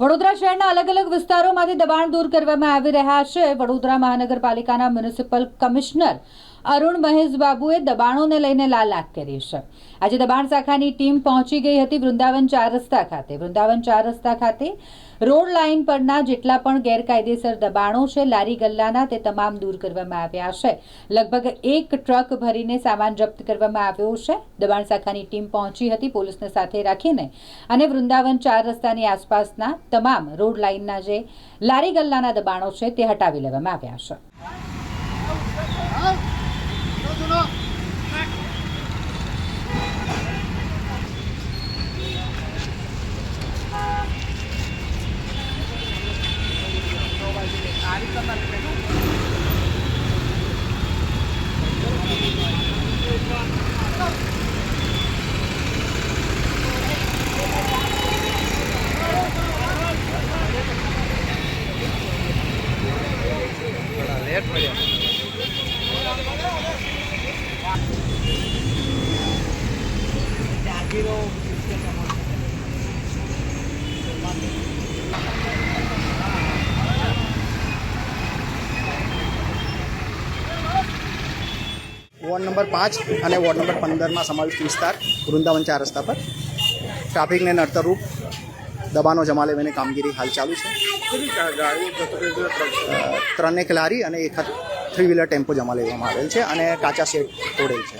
વડોદરા શહેરના અલગ અલગ વિસ્તારોમાંથી દબાણ દૂર કરવામાં આવી રહ્યા છે. વડોદરા મહાનગરપાલિકાના મ્યુનિસિપલ કમિશનર અરુણ મહેશ બાબુએ દબાણોને લઈને લાલાક કરી છે. આજે દબાણ શાખાની ટીમ પહોંચી ગઈ હતી વૃંદાવન ચાર રસ્તા ખાતે. વૃંદાવન ચાર રસ્તા ખાતે રોડ લાઇન પરના જેટલા પણ ગેરકાયદેસર દબાણો છે, લારી ગલ્લાના તે તમામ દૂર કરવામાં આવ્યા છે. લગભગ એક ટ્રક ભરીને સામાન જપ્ત કરવામાં આવ્યો છે. દબાણ શાખાની ટીમ પહોંચી હતી પોલીસને સાથે રાખીને અને વૃંદાવન ચાર રસ્તાની આસપાસના તમામ રોડ લાઇનના જે લારી ગલ્લાના દબાણો છે તે હટાવી લેવામાં આવ્યા છે. લેટ પડ્યા વોર્ડ નંબર પાંચ અને વોર્ડ નંબર પંદરમાં સમાવિષ્ટ વિસ્તાર વૃંદાવન ચાર રસ્તા પર. ટ્રાફિકને નડતરરૂપ દબાણો જમા લેવાની કામગીરી હાલ ચાલુ છે. ત્રણેક લારી અને એક થ્રી વ્હીલર ટેમ્પો જમા લેવામાં આવેલ છે અને કાચા શેડ તોડેલ છે.